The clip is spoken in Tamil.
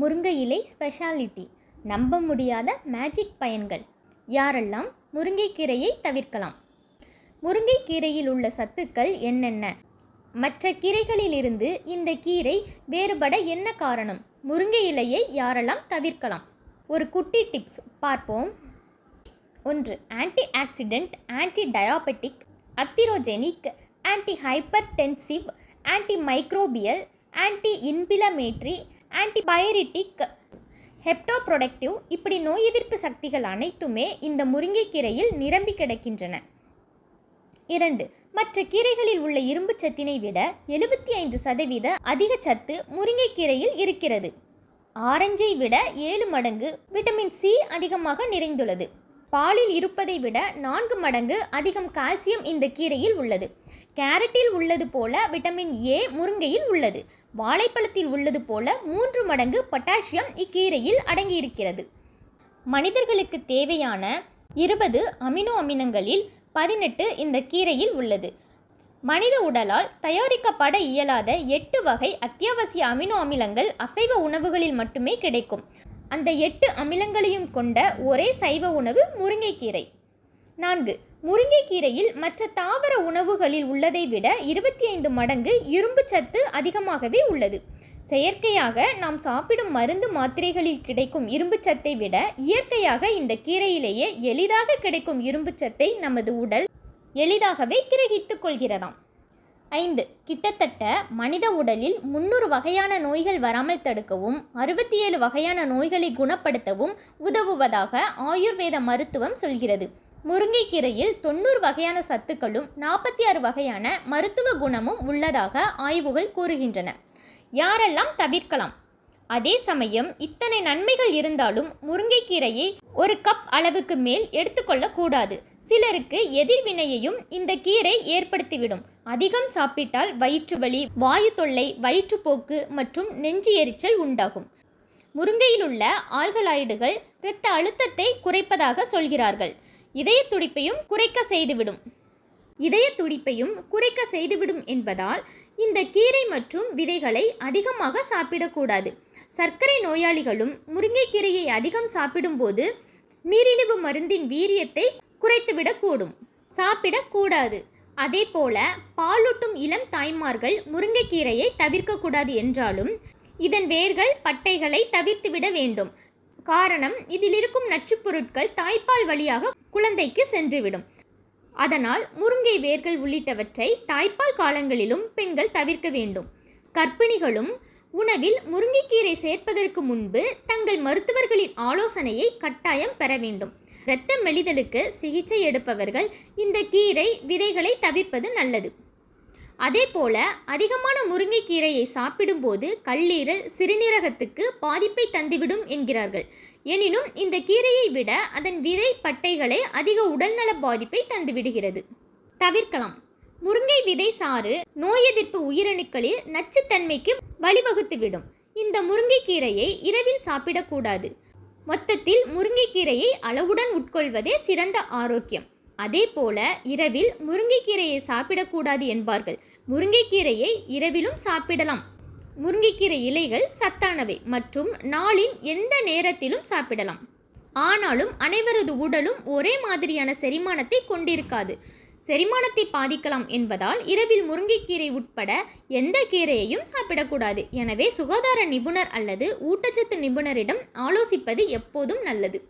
முருங்கை இலை ஸ்பெஷாலிட்டி நம்ப முடியாத மேஜிக் பயன்கள். யாரெல்லாம் முருங்கைக்கீரையை தவிர்க்கலாம்? முருங்கைக்கீரையில் உள்ள சத்துக்கள் என்னென்ன? மற்ற கீரைகளிலிருந்து இந்த கீரை வேறுபட என்ன காரணம்? முருங்கை இலையை யாரெல்லாம் தவிர்க்கலாம்? ஒரு குட்டி டிப்ஸ் பார்ப்போம். ஒன்று antioxidant anti diabetic atherogenic anti hypertensive anti microbial anti inflammatory antipyretic hepatoprotective இப்படி நோய் எதிர்ப்பு சக்திகள் அனைத்துமே இந்த முருங்கைக்கீரையில் நிரம்பி கிடக்கின்றன. இரண்டு மற்ற கீரைகளில் உள்ள இரும்பு சத்தினை விட எழுபத்தி ஐந்து சதவீத அதிக சத்து முருங்கைக்கீரையில் இருக்கிறது. ஆரஞ்சை விட ஏழு மடங்கு விட்டமின் சி அதிகமாக நிறைந்துள்ளது. பாலில் இருப்பதை விட நான்கு மடங்கு அதிகம் கால்சியம் இந்த கீரையில் உள்ளது. கேரட்டில் உள்ளது போல விட்டமின் ஏ முருங்கையில் உள்ளது. வாழைப்பழத்தில் உள்ளது போல மூன்று மடங்கு பொட்டாசியம் இக்கீரையில் அடங்கியிருக்கிறது. மனிதர்களுக்கு தேவையான இருபது அமினோ அமிலங்களில் பதினெட்டு இந்த கீரையில் உள்ளது. மனித உடலால் தயாரிக்கப்பட இயலாத எட்டு வகை அத்தியாவசிய அமினோ அமிலங்கள் அசைவ உணவுகளில் மட்டுமே கிடைக்கும். அந்த எட்டு அமிலங்களையும் கொண்ட ஒரே சைவ உணவு முருங்கைக்கீரை. நான்கு முருங்கைக்கீரையில் மற்ற தாவர உணவுகளில் உள்ளதை விட இருபத்தி ஐந்து மடங்கு இரும்பு சத்து அதிகமாகவே உள்ளது. செயற்கையாக நாம் சாப்பிடும் மருந்து மாத்திரைகளில் கிடைக்கும் இரும்பு சத்தை விட இயற்கையாக இந்த கீரையிலேயே எளிதாக கிடைக்கும் இரும்பு சத்தை நமது உடல் எளிதாகவே கிரகித்து கொள்கிறதாம். ஐந்து. கிட்டத்தட்ட மனித உடலில் முன்னூறு வகையான நோய்கள் வராமல் தடுக்கவும் அறுபத்தி ஏழு வகையான நோய்களை குணப்படுத்தவும் உதவுவதாக ஆயுர்வேத மருத்துவம் சொல்கிறது. முருங்கைக்கீரையில் தொண்ணூறு வகையான சத்துக்களும் நாற்பத்தி ஆறு வகையான மருத்துவ குணமும் உள்ளதாக ஆய்வுகள் கூறுகின்றன. யாரெல்லாம் தவிர்க்கலாம்? அதே சமயம் இத்தனை நன்மைகள் இருந்தாலும் முருங்கைக்கீரையை ஒரு கப் அளவுக்கு மேல் எடுத்துக்கொள்ளக்கூடாது. சிலருக்கு எதிர்வினையையும் இந்த கீரை ஏற்படுத்திவிடும். அதிகம் சாப்பிட்டால் வயிற்று வலி வாயு தொல்லை வயிற்றுப்போக்கு மற்றும் நெஞ்சு எரிச்சல் உண்டாகும். முருங்கையில் உள்ள ஆல்கலாய்டுகள் இரத்த அழுத்தத்தை குறைப்பதாக சொல்கிறார்கள். இதய துடிப்பையும் குறைக்க செய்துவிடும். இதய துடிப்பையும் குறைக்க செய்துவிடும் என்பதால் இந்த கீரை மற்றும் விதைகளை அதிகமாக சாப்பிடக்கூடாது. சர்க்கரை நோயாளிகளும் முருங்கைக்கீரையை அதிகம் சாப்பிடும்போது நீரிழிவு மருந்தின் வீரியத்தை குறைத்துவிடக்கூடும். சாப்பிடக்கூடாது. அதே போல பாலூட்டும் இளம் தாய்மார்கள் முருங்கைக்கீரையை தவிர்க்கக்கூடாது என்றாலும் இதன் வேர்கள் பட்டைகளை தவிர்த்துவிட வேண்டும். காரணம் இதில் இருக்கும் நச்சுப் பொருட்கள் தாய்ப்பால் வழியாக குழந்தைக்கு சென்றுவிடும். அதனால் முருங்கை வேர்கள் உள்ளிட்டவற்றை தாய்ப்பால் காலங்களிலும் பெண்கள் தவிர்க்க வேண்டும். கர்ப்பிணிகளும் உணவில் முருங்கைக்கீரை சேர்ப்பதற்கு முன்பு தங்கள் மருத்துவர்களின் ஆலோசனையை கட்டாயம் பெற வேண்டும். இரத்த மெலிதலுக்கு சிகிச்சை எடுப்பவர்கள் இந்த கீரை விதைகளை தவிர்ப்பது நல்லது. அதே போல அதிகமான முருங்கைக்கீரையை சாப்பிடும்போது கல்லீரல் சிறுநீரகத்துக்கு பாதிப்பை தந்துவிடும் என்கிறார்கள். எனினும் இந்த கீரையை விட அதன் விதை பட்டைகளே அதிக உடல்நல பாதிப்பை தந்துவிடுகிறது. தவிர்க்கலாம். முருங்கை விதை சாறு நோய் எதிர்ப்பு உயிரணுக்களில் நச்சுத்தன்மைக்கு வழிவகுத்துவிடும். இந்த முருங்கைக்கீரையை இரவில் சாப்பிடக்கூடாது. மொத்தத்தில் முருங்கைக்கீரையை அளவுடன் உட்கொள்வதே சிறந்த ஆரோக்கியம். அதே போல இரவில் முருங்கைக்கீரையை சாப்பிடக்கூடாது என்பார்கள். முருங்கைக்கீரையை இரவிலும் சாப்பிடலாம். முருங்கைக்கீரை இலைகள் சத்தானவை மற்றும் நாளின் எந்த நேரத்திலும் சாப்பிடலாம். ஆனாலும் அனைவரது உடலும் ஒரே மாதிரியான செரிமானத்தை கொண்டிருக்காது. செரிமானத்தை பாதிக்கலாம் என்பதால் இரவில் முருங்கைக்கீரை உட்பட எந்த கீரையையும் சாப்பிடக்கூடாது. எனவே சுகாதார நிபுணர் அல்லது ஊட்டச்சத்து நிபுணரிடம் ஆலோசிப்பது எப்போதும் நல்லது.